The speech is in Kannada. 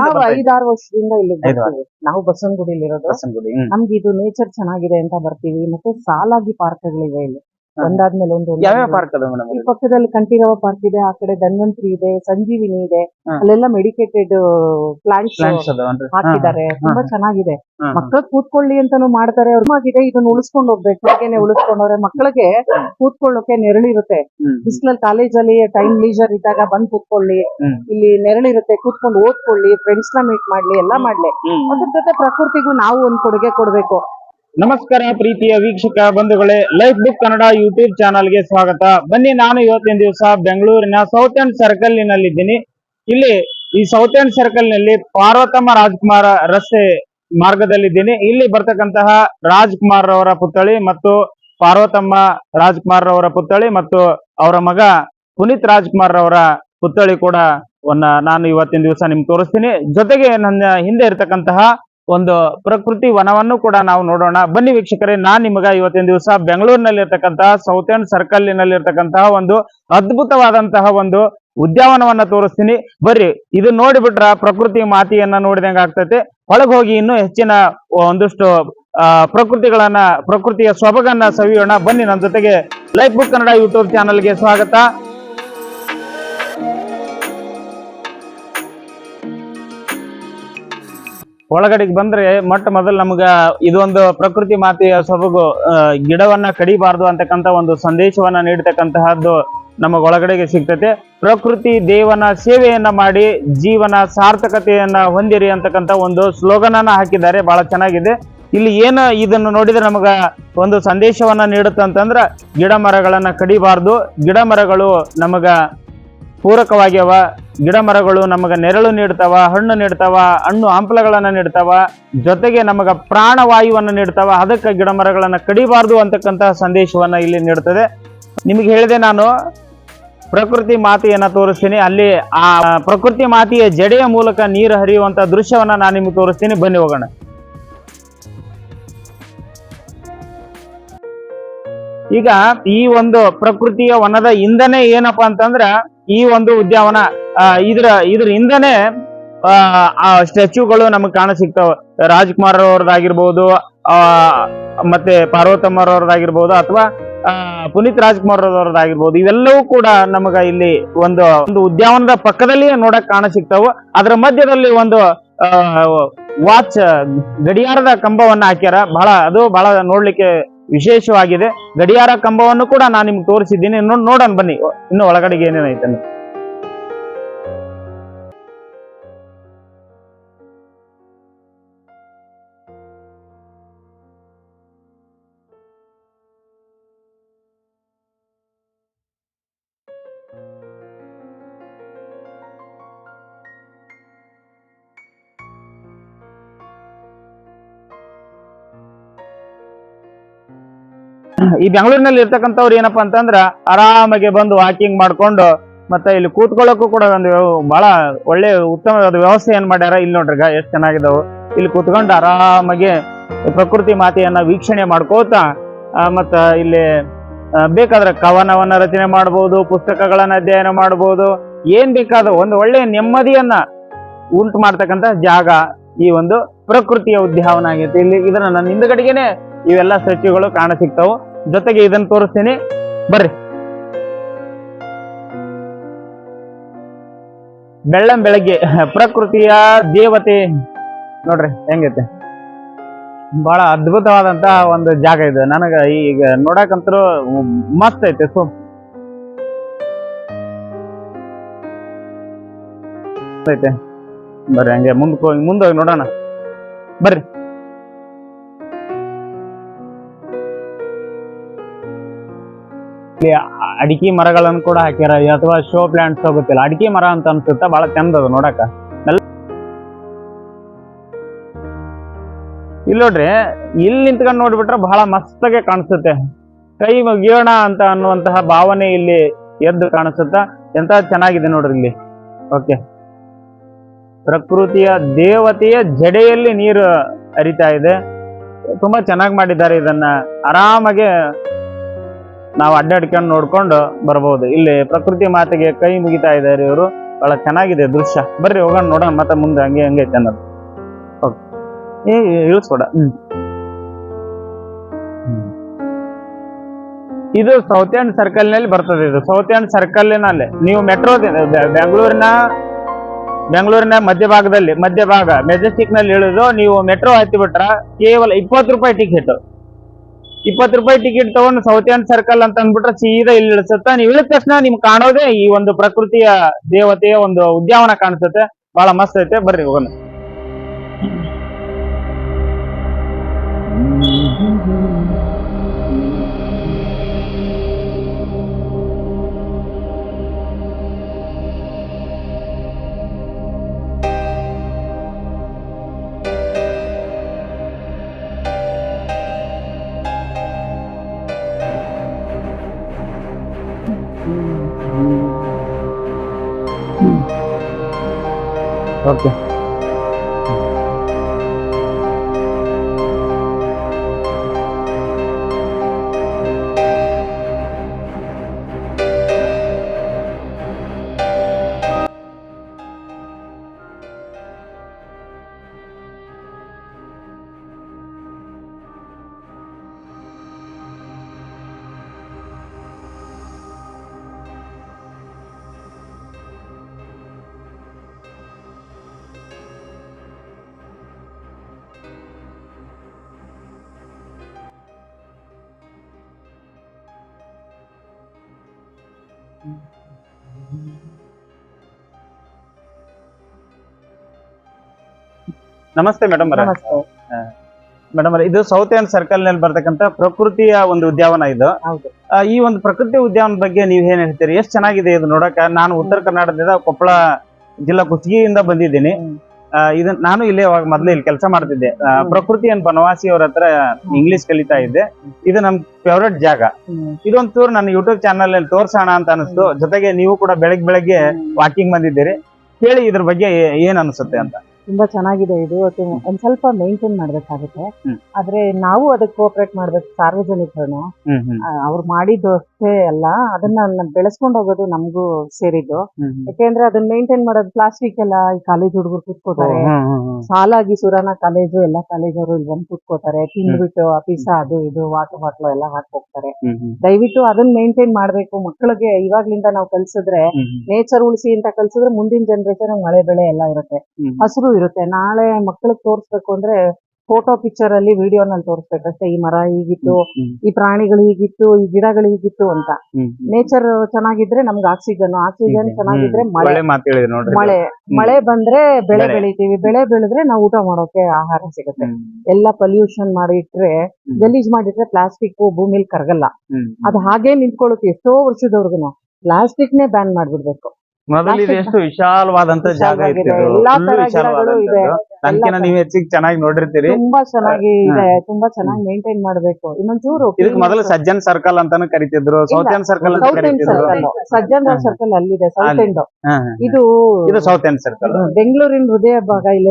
ನಾವು ಐದಾರು ವರ್ಷದಿಂದ ಇಲ್ಲಿ ಬರ್ತೀವಿ. ನಾವು ಬಸವನಗುಡಿಲಿ ಇರೋದು ಬಸವನಗುಡಿ ನಮ್ಗೆ ಇದು ನೇಚರ್ ಚೆನ್ನಾಗಿದೆ ಅಂತ ಬರ್ತೀವಿ. ಮತ್ತೆ ಸಾಲಾಗಿ ಪಾರ್ಕ್ಗಳಿವೆ ಇಲ್ಲಿ. ಒಂದಾದ್ಮೇಲೆ ಒಂದು ಯಾವ್ಯಾವ ಪಾರ್ಕ್ ಅದಾವ ಮೇಡಮ್ ಈ ಪಕ್ಕದಲ್ಲಿ ಕಂಠೀರವ ಪಾರ್ಕ್ ಇದೆ ಆ ಕಡೆ ಧನ್ವಂತ್ರಿ ಇದೆ ಸಂಜೀವಿನಿ ಇದೆ. ಅಲ್ಲೆಲ್ಲ ಮೆಡಿಕೇಟೆಡ್ ಪ್ಲಾಂಟ್ ಪ್ಲಾಂಟ್ಸ್ ಅದಾವನ್ರಿ? ಹಾಕಿದ್ದಾರೆ. ತುಂಬಾ ಚೆನ್ನಾಗಿದೆ. ಮಕ್ಕಳ ಕೂತ್ಕೊಳ್ಳಿ ಅಂತಾನು ಮಾಡ್ತಾರೆ. ಅವ್ರಮಾಗಿದೆ ಇದನ್ನ ಉಳಿಸ್ಕೊಂಡು ಹೋಗ್ಬೇಕು. ಹಾಗೇನೆ ಉಳಿಸ್ಕೊಂಡವ್ರೆ ಮಕ್ಕಳಿಗೆ ಕೂತ್ಕೊಳ್ಳೋಕೆ ನೆರಳಿರುತ್ತೆ. ಬಿಸಿಲಲ್ಲಿ ಕಾಲೇಜಲ್ಲಿ ಟೈಮ್ ಲೀಜರ್ ಇದ್ದಾಗ ಬಂದ್ ಕೂತ್ಕೊಳ್ಳಿ. ಇಲ್ಲಿ ನೆರಳಿರುತ್ತೆ ಕೂತ್ಕೊಂಡು ಓದ್ಕೊಳ್ಳಿ ಫ್ರೆಂಡ್ಸ್ನ ಮೀಟ್ ಮಾಡ್ಲಿ ಎಲ್ಲಾ ಮಾಡ್ಲಿ. ಅದ್ರ ಜೊತೆ ಪ್ರಕೃತಿಗೂ ನಾವು ಒಂದ್ ಕೊಡುಗೆ ಕೊಡ್ಬೇಕು. ನಮಸ್ಕಾರ ಪ್ರೀತಿಯ ವೀಕ್ಷಕ ಬಂಧುಗಳೇ ಲೈಫ್ ಬುಕ್ ಕನ್ನಡ ಯೂಟ್ಯೂಬ್ ಚಾನಲ್ಗೆ ಸ್ವಾಗತ. ಬನ್ನಿ, ನಾನು ಇವತ್ತಿನ ದಿವಸ ಬೆಂಗಳೂರಿನ ಸೌತ್ ಅಂಡ್ ಸರ್ಕಲ್ ನಲ್ಲಿದ್ದೀನಿ. ಇಲ್ಲಿ ಈ ಸೌತ್ ಅಂಡ್ ಸರ್ಕಲ್ನಲ್ಲಿ ಪಾರ್ವತಮ್ಮ ರಾಜ್ಕುಮಾರ ರಸ್ತೆ ಮಾರ್ಗದಲ್ಲಿದ್ದೀನಿ. ಇಲ್ಲಿ ಬರ್ತಕ್ಕಂತಹ ರಾಜ್ಕುಮಾರ್ ಅವರ ಪುತ್ಥಳಿ ಮತ್ತು ಪಾರ್ವತಮ್ಮ ರಾಜ್ಕುಮಾರ್ ಅವರ ಪುತ್ಥಳಿ ಮತ್ತು ಅವರ ಮಗ ಪುನೀತ್ ರಾಜ್ಕುಮಾರ್ ಅವರ ಪುತ್ಥಳಿ ಕೂಡ ನಾನು ಇವತ್ತಿನ ದಿವಸ ನಿಮ್ಗೆ ತೋರಿಸ್ತೀನಿ. ಜೊತೆಗೆ ನನ್ನ ಹಿಂದೆ ಇರತಕ್ಕಂತಹ ಒಂದು ಪ್ರಕೃತಿ ವನವನ್ನು ಕೂಡ ನಾವು ನೋಡೋಣ. ಬನ್ನಿ ವೀಕ್ಷಕರೇ, ನಾನ್ ನಿಮಗ ಇವತ್ತಿನ ದಿವಸ ಬೆಂಗಳೂರಿನಲ್ಲಿ ಇರ್ತಕ್ಕಂತಹ ಸೌತ್ ಎಂಡ್ ಸರ್ಕಲ್ನಲ್ಲಿ ಒಂದು ಅದ್ಭುತವಾದಂತಹ ಒಂದು ಉದ್ಯಾನವನವನ್ನ ತೋರಿಸ್ತೀನಿ. ಬರ್ರಿ, ಇದು ನೋಡಿಬಿಟ್ರ ಪ್ರಕೃತಿ ಮಾತಿಯನ್ನ ನೋಡಿದಂಗ ಆಗ್ತೈತೆ. ಒಳಗ್ ಹೋಗಿ ಇನ್ನೂ ಹೆಚ್ಚಿನ ಒಂದಷ್ಟು ಪ್ರಕೃತಿಗಳನ್ನ, ಪ್ರಕೃತಿಯ ಸೊಬಗನ್ನ ಸವಿಯೋಣ. ಬನ್ನಿ ನನ್ನ ಜೊತೆಗೆ ಲೈಫ್ ಬುಕ್ ಕನ್ನಡ ಯೂಟ್ಯೂಬ್ ಚಾನಲ್ಗೆ ಸ್ವಾಗತ. ಒಳಗಡೆಗೆ ಬಂದ್ರೆ ಮೊಟ್ಟ ಮೊದಲು ನಮ್ಗ ಇದೊಂದು ಪ್ರಕೃತಿ ಮಾತೆಯ ಸೊಬಗು ಗಿಡವನ್ನ ಕಡಿಬಾರ್ದು ಅಂತಕ್ಕಂತ ಒಂದು ಸಂದೇಶವನ್ನ ನೀಡತಕ್ಕಂತಹದ್ದು ನಮಗ ಒಳಗಡೆಗೆ ಸಿಗ್ತತೆ. ಪ್ರಕೃತಿ ದೇವನ ಸೇವೆಯನ್ನ ಮಾಡಿ ಜೀವನ ಸಾರ್ಥಕತೆಯನ್ನ ಹೊಂದಿರಿ ಅಂತಕ್ಕಂತ ಒಂದು ಸ್ಲೋಗನ್ ಹಾಕಿದ್ದಾರೆ. ಬಹಳ ಚೆನ್ನಾಗಿದೆ. ಇಲ್ಲಿ ಏನು ಇದನ್ನು ನೋಡಿದ್ರೆ ನಮಗ ಒಂದು ಸಂದೇಶವನ್ನ ನೀಡುತ್ತಂತಂದ್ರ ಗಿಡ ಮರಗಳನ್ನ ಕಡಿಬಾರ್ದು. ಗಿಡ ಮರಗಳು ನಮಗ ಪೂರಕವಾಗ್ಯವ ಗಿಡ ಮರಗಳು ನಮಗೆ ನೆರಳು ನೀಡ್ತಾವ, ಹಣ್ಣು ನೀಡ್ತಾವ, ಹಣ್ಣು ಹಂಪಲಗಳನ್ನ ನೀಡ್ತಾವ, ಜೊತೆಗೆ ನಮಗೆ ಪ್ರಾಣವಾಯುವನ್ನು ನೀಡ್ತಾವ, ಅದಕ್ಕೆ ಗಿಡ ಮರಗಳನ್ನು ಕಡಿಬಾರ್ದು ಅಂತಕ್ಕಂತಹ ಸಂದೇಶವನ್ನ ಇಲ್ಲಿ ನೀಡುತ್ತದೆ ನಿಮಗೆ ಹೇಳಿದೆ ನಾನು, ಪ್ರಕೃತಿ ಮಾತೆಯನ್ನು ತೋರಿಸ್ತೀನಿ. ಅಲ್ಲಿ ಆ ಪ್ರಕೃತಿ ಮಾತೆಯ ಜಡೆಯ ಮೂಲಕ ನೀರು ಹರಿಯುವಂಥ ದೃಶ್ಯವನ್ನ ನಾನು ನಿಮ್ಗೆ ತೋರಿಸ್ತೀನಿ. ಬನ್ನಿ ಹೋಗೋಣ. ಈಗ ಈ ಒಂದು ಪ್ರಕೃತಿಯ ವನದ ಇಂಧನೆ ಏನಪ್ಪಾ ಅಂತಂದ್ರ ಈ ಒಂದು ಉದ್ಯಾವನ ಇದರ ಇದ್ರ ಹಿಂದನೆ ಆ, ಸ್ಟ್ಯಾಚ್ಯೂಗಳು ನಮಗ್ ಕಾಣ ಸಿಗ್ತಾವ. ರಾಜ್ಕುಮಾರ್ ಅವ್ರದ್ದಾಗಿರ್ಬೋದು ಆ ಮತ್ತೆ ಪಾರ್ವತಮ್ಮರವ್ರದ್ದಾಗಿರ್ಬೋದು ಅಥವಾ ಪುನೀತ್ ರಾಜ್ಕುಮಾರ್ ಅವ್ರದ್ದಾಗಿರ್ಬೋದು ಇವೆಲ್ಲವೂ ಕೂಡ ನಮಗ ಇಲ್ಲಿ ಒಂದು ಒಂದು ಉದ್ಯಾವನದ ಪಕ್ಕದಲ್ಲಿಯೇ ನೋಡಕ್ ಕಾಣ ಸಿಗ್ತಾವ. ಅದರ ಮಧ್ಯದಲ್ಲಿ ಒಂದು ವಾಚ್ ಗಡಿಯಾರದ ಕಂಬವನ್ನ ಹಾಕ್ಯಾರ. ಬಹಳ ಅದು ಬಹಳ ನೋಡ್ಲಿಕ್ಕೆ ವಿಶೇಷವಾಗಿದೆ. ಗಡಿಯಾರ ಕಂಬವನ್ನು ಕೂಡ ನಾನು ನಿಮ್ಗೆ ತೋರಿಸಿದ್ದೀನಿ. ನೋಡೋಣ ಬನ್ನಿ. ಇನ್ನು ಒಳಗಡೆಗೆ ಏನೇನೈತೆ ಈ ಬೆಂಗಳೂರಿನಲ್ಲಿ ಇರ್ತಕ್ಕಂಥವ್ರು ಏನಪ್ಪಾ ಅಂತಂದ್ರ ಆರಾಮಾಗಿ ಬಂದು ವಾಕಿಂಗ್ ಮಾಡ್ಕೊಂಡು ಮತ್ತೆ ಇಲ್ಲಿ ಕೂತ್ಕೊಳ್ಳೋಕ್ಕೂ ಕೂಡ ಒಂದು ಬಹಳ ಒಳ್ಳೆ ಉತ್ತಮವಾದ ವ್ಯವಸ್ಥೆ ಏನ್ ಮಾಡ್ಯಾರ? ಇಲ್ಲಿ ನೋಡ್ರಿಗ ಎಷ್ಟು ಚೆನ್ನಾಗಿದಾವು. ಇಲ್ಲಿ ಕೂತ್ಕೊಂಡು ಆರಾಮಾಗಿ ಪ್ರಕೃತಿ ಮಾತೆಯನ್ನ ವೀಕ್ಷಣೆ ಮಾಡ್ಕೋತ ಮತ್ತ ಇಲ್ಲಿ ಬೇಕಾದ್ರೆ ಕವನವನ್ನ ರಚನೆ ಮಾಡಬಹುದು ಪುಸ್ತಕಗಳನ್ನ ಅಧ್ಯಯನ ಮಾಡಬಹುದು ಏನ್ ಬೇಕಾದ ಒಂದು ಒಳ್ಳೆಯ ನೆಮ್ಮದಿಯನ್ನ ಉಂಟು ಮಾಡ್ತಕ್ಕಂತ ಜಾಗ ಈ ಒಂದು ಪ್ರಕೃತಿಯ ಉದ್ಯಾವನ ಆಗೈತೆ ಇಲ್ಲಿ ಇದನ್ನ ನನ್ನ ಹಿಂದ್ಗಡೆಗೆನೆ ಇವೆಲ್ಲ ಸಸ್ಯಗಳು ಕಾಣ ಸಿಗ್ತಾವು. ಜೊತೆಗೆ ಇದನ್ನ ತೋರಿಸ್ತೀನಿ. ಬರ್ರಿ. ಬೆಳ್ಳಂ ಬೆಳಗ್ಗೆ, ಪ್ರಕೃತಿಯ ದೇವತೆ. ನೋಡ್ರಿ, ಹೆಂಗೈತೆ? ಬಹಳ ಅದ್ಭುತವಾದಂತ ಒಂದು ಜಾಗ ಇದು. ನನಗ ಈಗ ನೋಡಕಂತರೂ ಮಸ್ತ್ ಐತೆ, ಸೊ. ಐತೆ. ಬರ್ರಿ, ಹಂಗೆ ಮುಂದ್ ಹೋಗಿ ಮುಂದೆ ಹೋಗಿ ನೋಡೋಣ. ಬರ್ರಿ. ಅಡಿಕೆ ಮರಗಳನ್ನು ಕೂಡ ಹಾಕ್ಯಾರ. ಅಥವಾ ಶೋ ಪ್ಲಾಂಟ್ಸ್ ಗೊತ್ತಿಲ್ಲ ಅಡಿಕೆ ಮರ ಅಂತ ಅನ್ಸುತ್ತ ಬಹಳ ಚಂದ ಅದು ನೋಡಕ ಇಲ್ಲಿ ನೋಡ್ರಿ ಇಲ್ಲಿ ನಿಂತ್ಕೊಂಡು ನೋಡ್ಬಿಟ್ರೆ ಬಹಳ ಮಸ್ತಾಗೆ ಕಾಣಿಸುತ್ತೆ. ಕೈ ಮುಗಿಯೋಣ ಅಂತ ಅನ್ನುವಂತಹ ಭಾವನೆ ಇಲ್ಲಿ ಎದ್ದು ಕಾಣಿಸುತ್ತ, ಎಂತ ಚೆನ್ನಾಗಿದೆ ನೋಡ್ರಿ ಇಲ್ಲಿ. ಓಕೆ. ಪ್ರಕೃತಿಯ ದೇವತೆಯ ಜಡೆಯಲ್ಲಿ ನೀರು ಹರಿತಾ ಇದೆ. ತುಂಬಾ ಚೆನ್ನಾಗಿ ಮಾಡಿದ್ದಾರೆ ಇದನ್ನ. ಆರಾಮಾಗಿ ನಾವು ಅಡ್ಡಾಡ್ಕೊಂಡು ನೋಡ್ಕೊಂಡು ಬರ್ಬೋದು. ಇಲ್ಲಿ ಪ್ರಕೃತಿ ಮಾತಿಗೆ ಕೈ ಮುಗಿತಾ ಇದ್ದಾರೆ ಇವರು. ಬಹಳ ಚೆನ್ನಾಗಿದೆ ದೃಶ್ಯ. ಬರ್ರಿ ಹೋಗೋಣ ನೋಡೋಣ ಮತ್ತೆ ಮುಂದೆ ಹಂಗೆ ಹಂಗೆ ಅನ್ನೋದು ಓಕೆ ಇಳಿಸ್ಕೊಡ ಇದು ಸೌತ್ ಎಂಡ್ ಸರ್ಕಲ್ನಲ್ಲಿ ಬರ್ತದೆ ಇದು. ಸೌತ್ ಎಂಡ್ ಸರ್ಕಲ್ನಲ್ಲಿ ನೀವು ಮೆಟ್ರೋ ಬೆಂಗಳೂರಿನ ಬೆಂಗಳೂರಿನ ಮಧ್ಯಭಾಗದಲ್ಲಿ, ಮಧ್ಯಭಾಗ ಮೆಜೆಸ್ಟಿಕ್ನಲ್ಲಿ ಇಳಿದು ನೀವು ಮೆಟ್ರೋ ಹತ್ತಿ ಬಿಟ್ರ ಕೇವಲ ಇಪ್ಪತ್ತು ರೂಪಾಯಿ ಟಿಕೆಟ್ ಇಪ್ಪತ್ತು ರೂಪಾಯಿ ಟಿಕೆಟ್ ತಗೊಂಡು ಸೌತ್ ಎಂಡ್ ಸರ್ಕಲ್ ಅಂತ ಅಂದ್ಬಿಟ್ರೆ ಸೀದಾ ಇಲ್ಲಿ ಇಳಿಸುತ್ತ ನೀವು ಇಳಿದ ತಕ್ಷಣ ನಿಮ್ಗೆ ಕಾಣೋದೇ ಈ ಒಂದು ಪ್ರಕೃತಿಯ ದೇವತೆಯ ಒಂದು ಉದ್ಯಾವನ ಕಾಣಿಸುತ್ತೆ. ಬಹಳ ಮಸ್ತ್ ಐತೆ. ಬರ್ರಿ ಹೋಗೋಣ. ಓಕೆ ನಮಸ್ತೆ ಮೇಡಮ್ ನಮಸ್ತೆ. ಮೇಡಮ್ ಇದು ಸೌತ್ ಎಂಡ್ ಸರ್ಕಲ್ನಲ್ಲಿ ಬರ್ತಕ್ಕಂತ ಪ್ರಕೃತಿಯ ಒಂದು ಉದ್ಯಾನವನ ಇದು. ಆ, ಈ ಒಂದು ಪ್ರಕೃತಿ ಉದ್ಯಾನದ ಬಗ್ಗೆ ನೀವ್ ಏನ್ ಹೇಳ್ತೀರಿ? ಎಷ್ಟ್ ಚೆನ್ನಾಗಿದೆ ಇದು ನೋಡಕ? ನಾನು ಉತ್ತರ ಕರ್ನಾಟಕದಿಂದ ಕೊಪ್ಪಳ ಜಿಲ್ಲಾ ಕುಷ್ಟಗಿಯಿಂದ ಬಂದಿದ್ದೀನಿ. ಹ್ಮ್. ಇದನ್ ನಾನು ಇಲ್ಲೇ ಮೊದ್ಲೇ ಮೊದ್ಲು ಇಲ್ಲಿ ಕೆಲಸ ಮಾಡ್ತಿದ್ದೆ. ಪ್ರಕೃತಿ ಅನ್ ಬನವಾಸಿ ಅವ್ರ ಹತ್ರ ಇಂಗ್ಲಿಷ್ ಕಲಿತಾ ಇದ್ದೆ. ಇದು ನಮ್ ಫೇವ್ರೆಟ್ ಜಾಗ. ಇದೊಂದ್ ತೂರ್ ನನ್ನ ಯೂಟ್ಯೂಬ್ ಚಾನಲ್ ಅಲ್ಲಿ ತೋರ್ಸೋಣ ಅಂತ ಅನಿಸ್ತು. ಜೊತೆಗೆ ನೀವು ಕೂಡ ಬೆಳಗ್ಗೆ ಬೆಳಗ್ಗೆ ವಾಕಿಂಗ್ ಬಂದಿದ್ದೀರಿ. ಕೇಳಿ ಇದ್ರ ಬಗ್ಗೆ ಏನ್ ಅನ್ಸುತ್ತೆ ಅಂತ. ತುಂಬಾ ಚೆನ್ನಾಗಿದೆ ಇದು. ಅದು ಒಂದ್ ಸ್ವಲ್ಪ ಮೇಂಟೈನ್ ಮಾಡ್ಬೇಕಾಗುತ್ತೆ. ಆದ್ರೆ ನಾವು ಅದಕ್ಕೆ ಕೋಆಪರೇಟ್ ಮಾಡ್ಬೇಕು ಸಾರ್ವಜನಿಕರು ಅವ್ರು ಮಾಡಿದ್ದು ಅಷ್ಟೇ ಅಲ್ಲ ಅದನ್ನ ಬೆಳೆಸ್ಕೊಂಡು ಹೋಗೋದು ನಮ್ಗೂ ಸೇರಿದ್ದು. ಯಾಕೆಂದ್ರೆ ಅದನ್ನ ಮೇಂಟೈನ್ ಮಾಡೋದು ಪ್ಲಾಸ್ಟಿಕ್ ಎಲ್ಲ ಈ ಕಾಲೇಜ್ ಹುಡುಗರು ಕೂತ್ಕೋತಾರೆ. ಸಾಲಾಗಿ ಸುರಾನ ಕಾಲೇಜು ಎಲ್ಲ ಕಾಲೇಜವರು ಇಲ್ಲಿ ಬಂದು ಕೂತ್ಕೋತಾರೆ. ತಿಂದ್ಬಿಟ್ಟು ಆ ಪಿಜ್ಜಾ ಅದು ಇದು ವಾಟರ್ ಬಾಟ್ಲು ಎಲ್ಲ ಹಾಕಿ ಹೋಗ್ತಾರೆ ದಯವಿಟ್ಟು ಅದನ್ನ ಮೇಂಟೈನ್ ಮಾಡ್ಬೇಕು. ಮಕ್ಕಳಿಗೆ ಇವಾಗ್ಲಿಂದ ನಾವು ಕಲ್ಸಿದ್ರೆ ನೇಚರ್ ಉಳಿಸಿ ಅಂತ ಕಲ್ಸಿದ್ರೆ ಮುಂದಿನ ಜನರೇಷನ್ ಮಳೆ ಬೆಳೆ ಎಲ್ಲ ಇರುತ್ತೆ. ಹಸಿರು ಇರುತ್ತೆ. ನಾಳೆ ಮಕ್ಕಳಿಗೆ ತೋರಿಸ್ಬೇಕು ಅಂದ್ರೆ ಫೋಟೋ ಪಿಕ್ಚರ್ ಅಲ್ಲಿ ವಿಡಿಯೋನಲ್ಲಿ ತೋರಿಸ್ಬೇಕಷ್ಟೇ ಈ ಮರ ಹೀಗಿತ್ತು ಈ ಪ್ರಾಣಿಗಳು ಹೀಗಿತ್ತು ಈ ಗಿಡಗಳು ಹೀಗಿತ್ತು ಅಂತ. ನೇಚರ್ ಚೆನ್ನಾಗಿದ್ರೆ ನಮ್ಗೆ ಆಕ್ಸಿಜನ್ ಆಕ್ಸಿಜನ್ ಚೆನ್ನಾಗಿದ್ರೆ ಮಳೆ. ಮಳೆ. ಮಳೆ ಬಂದ್ರೆ ಬೆಳೆ ಬೆಳೆ. ಬೆಳಿತೀವಿ. ಬೆಳೆ ಬೆಳೆದ್ರೆ ನಾವು ಊಟ ಮಾಡೋಕೆ ಆಹಾರ ಸಿಗುತ್ತೆ. ಎಲ್ಲ ಪೊಲ್ಯೂಷನ್ ಮಾಡಿಟ್ರೆ ಗಲೀಜ್ ಮಾಡಿಟ್ರೆ ಪ್ಲಾಸ್ಟಿಕ್ ಭೂಮಿಲಿ ಕರಗಲ್ಲ. ಅದು ಹಾಗೆ ನಿಂತ್ಕೊಳ್ಳುತ್ತೆ ಎಷ್ಟೋ ವರ್ಷದವರೆಗೂ ಪ್ಲಾಸ್ಟಿಕ್ ನೇ ಬ್ಯಾನ್ ಮಾಡ್ಬಿಡ್ಬೇಕು. ಮೊದಲು ಇದು ಎಷ್ಟು ವಿಶಾಲವಾದಂತ ಜಾಗ ಇತ್ತು. ಇದು. ನೀವು ಹೆಚ್ಚಿಗೆ ಚೆನ್ನಾಗಿ ನೋಡಿರ್ತೀರಿ. ತುಂಬಾ ಚೆನ್ನಾಗಿ ಇದೆ. ತುಂಬಾ ಚೆನ್ನಾಗಿ ಮೇಂಟೈನ್ ಮಾಡ್ಬೇಕು. ಇನ್ನೊಂಚೂರು ಇದಕ್ಕೆ ಮೊದಲು ಸಜ್ಜನ್ ಸರ್ಕಲ್ ಅಂತಾನು ಕರಿತಿದ್ರು. ಸೌತ್ ಎಂಡ್ ಸರ್ಕಲ್ ಅಂತ ಕರಿತಿದ್ರು. ಸಜ್ಜನ್ ಸರ್ಕಲ್ ಅಲ್ಲಿದೆ. ಸೌತ್ ಅಲ್ಲಿ. ಎಂಡ್. ಇದು ಇದು ಸೌತ್ ಎಂಡ್ ಸರ್ಕಲ್ ಬೆಂಗಳೂರಿನ ಹೃದಯ ಭಾಗ ಇಲ್ಲಿ.